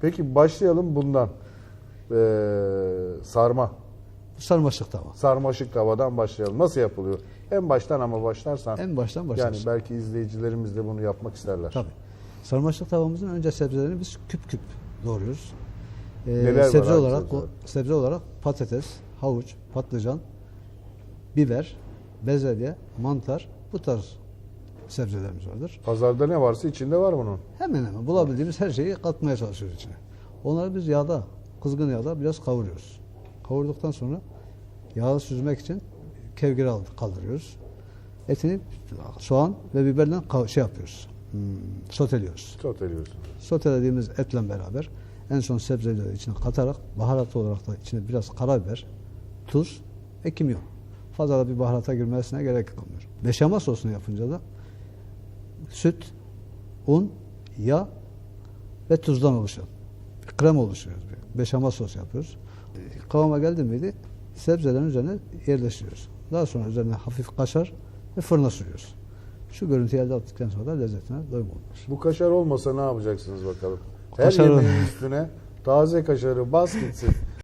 Peki başlayalım bundan. Ee, sarma. Sarmaşık tava. Sarmaşık tavadan başlayalım. Nasıl yapılıyor? En baştan ama başlarsan. En baştan yani başlarız. belki izleyicilerimiz de bunu yapmak isterler. Tabii. Sarmaşık tavamızın önce sebzelerini biz küp küp doğruyoruz. Ee, Neler var sebze abi olarak sebzeler? o, sebze olarak patates, havuç, patlıcan, biber, bezelye, mantar bu tarz sebzelerimiz vardır. Pazarda ne varsa içinde var bunun. Hemen hemen bulabildiğimiz her şeyi katmaya çalışıyoruz içine. Onları biz yağda, kızgın yağda biraz kavuruyoruz. Kavurduktan sonra yağı süzmek için kevgire aldık, kaldırıyoruz. Etini soğan ve biberle şey yapıyoruz. Hmm, soteliyoruz. Soteliyorsun. Sotelediğimiz etle beraber en son sebzeleri içine katarak baharat olarak da içine biraz karabiber, tuz ve kimyon. Fazla da bir baharata girmesine gerek kalmıyor. Beşamel sosunu yapınca da süt, un, yağ ve tuzdan oluşan bir krem oluşturuyoruz. Bir Beşamel sos yapıyoruz. Kıvama geldi miydi sebzelerin üzerine yerleştiriyoruz. Daha sonra üzerine hafif kaşar ve fırına sürüyoruz. Şu görüntüyü elde ettikten sonra da lezzetine doyum olmuş. Bu kaşar olmasa ne yapacaksınız bakalım? Her Kaşar- yemeğin üstüne taze kaşarı bas gitsin.